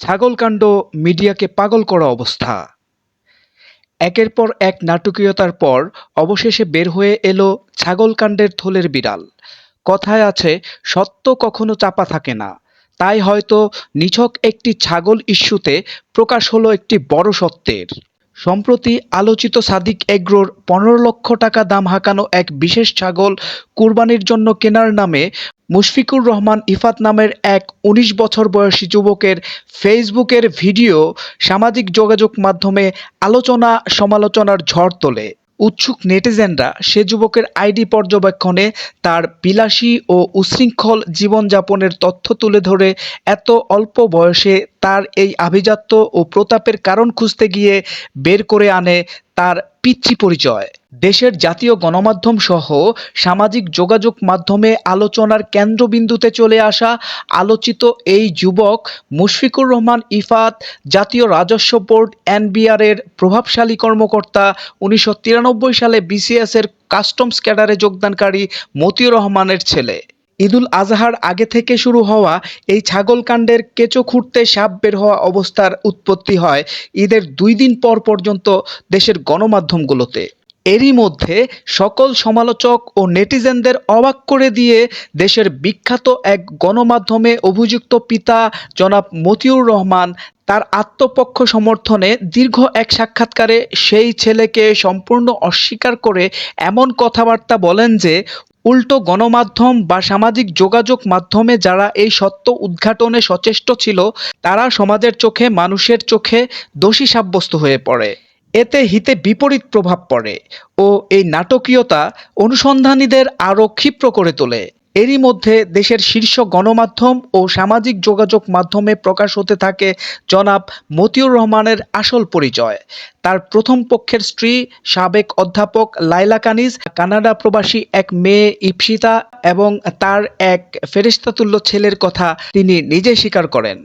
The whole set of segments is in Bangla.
ছাগলকাণ্ড মিডিয়াকে পাগল করা অবস্থা। একের পর এক নাটকীয়তার পর অবশেষে বের হয়ে এলো ছাগলকাণ্ডের থলের বিড়াল। কথায় আছে, সত্য কখনো চাপা থাকে না। তাই হয়তো নিছক একটি ছাগল ইস্যুতে প্রকাশ হলো একটি বড় সত্যের। সম্প্রতি আলোচিত সাদিক এগ্রোর পনেরো লক্ষ টাকা দাম হাঁকানো এক বিশেষ ছাগল কুরবানির জন্য কেনার নামে মুশফিকুর রহমান ইফাত নামের এক উনিশ বছর বয়সী যুবকের ফেসবুকের ভিডিও সামাজিক যোগাযোগ মাধ্যমে আলোচনা সমালোচনার ঝড় তোলে। উৎসুক নেটিজেনরা সে যুবকের আইডি পর্যবেক্ষণে তার বিলাসী ও উচ্ছৃঙ্খল জীবনযাপনের তথ্য তুলে ধরে এত অল্প বয়সে তার এই আভিজাত্য ও প্রতাপের কারণ খুঁজতে গিয়ে বের করে আনে তার পিতৃ পরিচয়। দেশের জাতীয় গণমাধ্যম সহ সামাজিক যোগাযোগ মাধ্যমে আলোচনার কেন্দ্রবিন্দুতে চলে আসা আলোচিত এই যুবক মুশফিকুর রহমান ইফাত, জাতীয় রাজস্ব বোর্ড এনবিআর এর প্রভাবশালী কর্মকর্তা, উনিশশো তিরানব্বই সালে বিসিএস এর কাস্টমস ক্যাডারে যোগদানকারী মতিউর রহমানের ছেলে। ঈদুল আজহার আগে থেকে শুরু হওয়া এই ছাগলকাণ্ডের কেঁচো খুঁড়তে সাপ বের হওয়া অবস্থার উৎপত্তি হয় ঈদের দুই দিন পর পর্যন্ত দেশের গণমাধ্যমগুলোতে। এরই মধ্যে সকল সমালোচক ও নেটিজেনদের অবাক করে দিয়ে দেশের বিখ্যাত এক গণমাধ্যমে অভিযুক্ত পিতা জনাব মতিউর রহমান তার আত্মপক্ষ সমর্থনে দীর্ঘ এক সাক্ষাৎকারে সেই ছেলেকে সম্পূর্ণ অস্বীকার করে এমন কথাবার্তা বলেন যে উল্টো গণমাধ্যম বা সামাজিক যোগাযোগ মাধ্যমে যারা এই সত্য উদ্ঘাটনে সচেষ্ট ছিল, তারা সমাজের চোখে, মানুষের চোখে দোষী সাব্যস্ত হয়ে পড়ে। এতে হিতে বিপরীত প্রভাব পড়ে ও এই নাটকীয়তা অনুসন্ধানীদের আরও ক্ষিপ্র করে তোলে। এরই মধ্যে দেশের শীর্ষ গণমাধ্যম ও সামাজিক যোগাযোগ মাধ্যমে প্রকাশ হতে থাকে জনাব মতিউর রহমানের আসল পরিচয়। তার প্রথম পক্ষের স্ত্রী, সাবেক অধ্যাপক লাইলা কানিজ, কানাডা প্রবাসী এক মেয়ে ইপসিতা এবং তার এক ফেরিস্তাতুল্য ছেলের কথা তিনি নিজে স্বীকার করেন।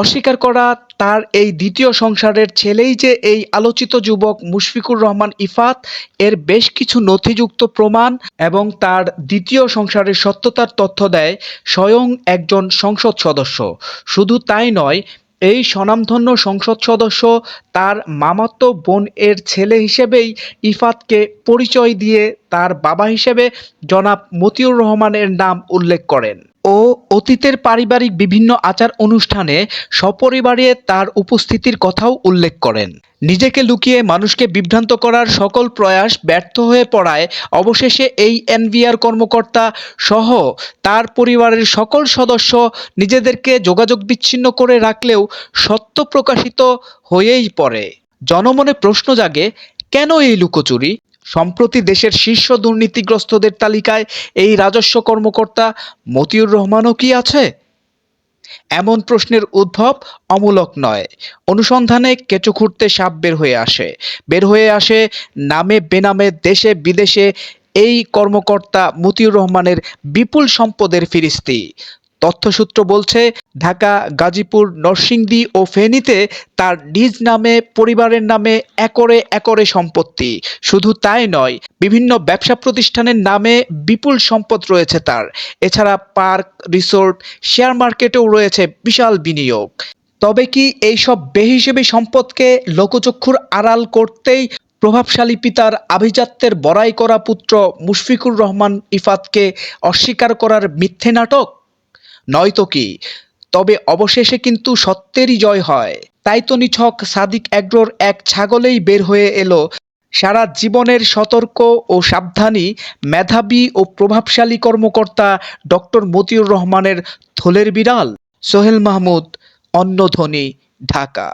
অস্বীকার করা তার এই দ্বিতীয় সংসারের ছেলেই যে এই আলোচিত যুবক মুশফিকুর রহমান ইফাত, এর বেশ কিছু নথিযুক্ত প্রমাণ এবং তার দ্বিতীয় সংসারের সত্যতার তথ্য দেয় স্বয়ং একজন সংসদ সদস্য। শুধু তাই নয়, এই স্বনামধন্য সংসদ সদস্য তার মামাতো বোন এর ছেলে হিসেবেই ইফাতকে পরিচয় দিয়ে তার বাবা হিসেবে জনাব মতিউর রহমানের নাম উল্লেখ করেন। ও অতীতের পারিবারিক বিভিন্ন আচার অনুষ্ঠানে সপরিবারে তার উপস্থিতির কথাও উল্লেখ করেন। নিজেকে লুকিয়ে মানুষকে বিভ্রান্ত করার সকল প্রয়াস ব্যর্থ হয়ে পড়ায় অবশেষে এই এনভিআর কর্মকর্তা সহ তার পরিবারের সকল সদস্য নিজেদেরকে যোগাযোগ বিচ্ছিন্ন করে রাখলেও সত্য প্রকাশিত হয়েই পড়ে। জনমনে প্রশ্ন জাগে, কেন এই লুকোচুরি? সম্প্রতি দেশের শীর্ষ দুর্নীতিগ্রস্তদের তালিকায় এই রাজস্ব কর্মকর্তা মতিউর রহমানও কি আছে? এমন প্রশ্নের উদ্ভব অমূলক নয়। অনুসন্ধানে কেঁচো খুঁড়তে সাপ বের হয়ে আসে। বের হয়ে আসে নামে বেনামে দেশে বিদেশে এই কর্মকর্তা মতিউর রহমানের বিপুল সম্পদের ফিরিস্তি। তথ্যসূত্র বলছে, ঢাকা, গাজীপুর, নরসিংদী ও ফেনীতে তার নিজ নামে, পরিবারের নামে একরে একরে সম্পত্তি। শুধু তাই নয়, বিভিন্ন ব্যবসা প্রতিষ্ঠানের নামে বিপুল সম্পদ রয়েছে তার। এছাড়া পার্ক, রিসোর্ট, শেয়ার মার্কেটেও রয়েছে বিশাল বিনিয়োগ। তবে কি এইসব বেহিসেবি সম্পদকে লোকচক্ষুর আড়াল করতেই প্রভাবশালী পিতার আভিজাত্যের বড়াই করা পুত্র মুশফিকুর রহমান ইফাতকে অস্বীকার করার মিথ্যে নাটক? নয়তো কি? তবে অবশেষে কিন্তু সত্যেরই জয় হয়। তাই তো নিছক সাদিক এগ্রোর এক ছাগলেই বের হয়ে এলো। সারা জীবনের সতর্ক ও সাবধানী মেধাবী ও প্রভাবশালী কর্মকর্তা ডক্টর মতিউর রহমানের থলের বিড়াল সোহেল মাহমুদ অন্যধ্বনি ঢাকা।